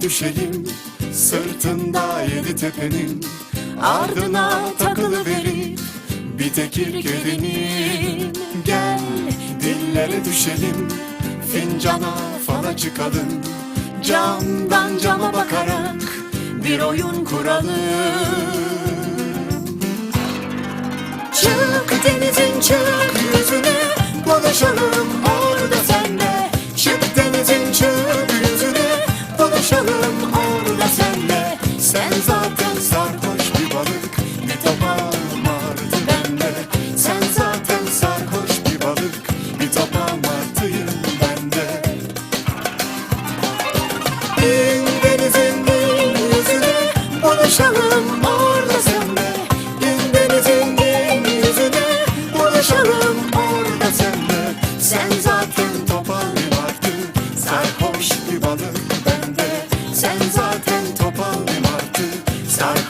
düşelim Sırtında yedi tepenin Ardına takılı verip Bir tekir gelinin Gel dillere düşelim. Fincana fala çıkalım. Camdan cama bakarak Bir oyun kuralım. Çık denizin çık zaten sarhoş bir balık Bir tabağım vardı bende. Sen zaten sarhoş bir balık Bir tabağım artıyım bende. İn yüzüne Buluşalım orada senle İn yüzüne Buluşalım orada senle Sen zaten topal bir martı Sarhoş bir balık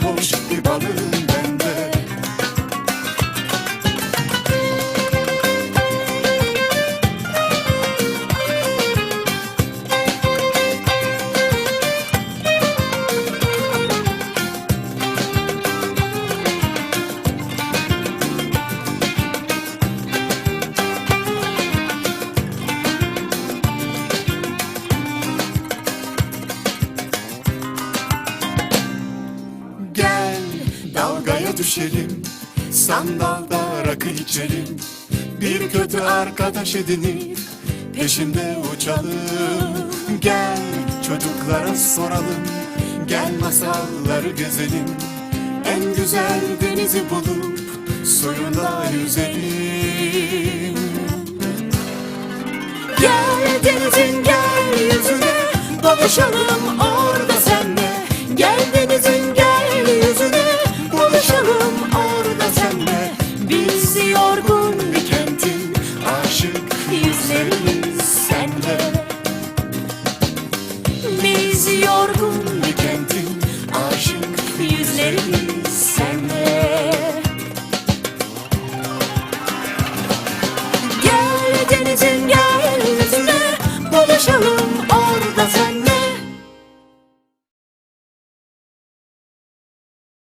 Sarhoş düşelim. Sandalda rakı içelim. Bir kötü arkadaş edinip Peşinde uçalım. Gel çocuklara soralım. Gel masalları gezelim. En güzel denizi bulup Suyunda yüzelim. Gel denizin gel yüzüne Buluşalım sende Biz yorgun bir kentin aşık yüzlerimiz sende Gel denizim gel yüzüne buluşalım orada sen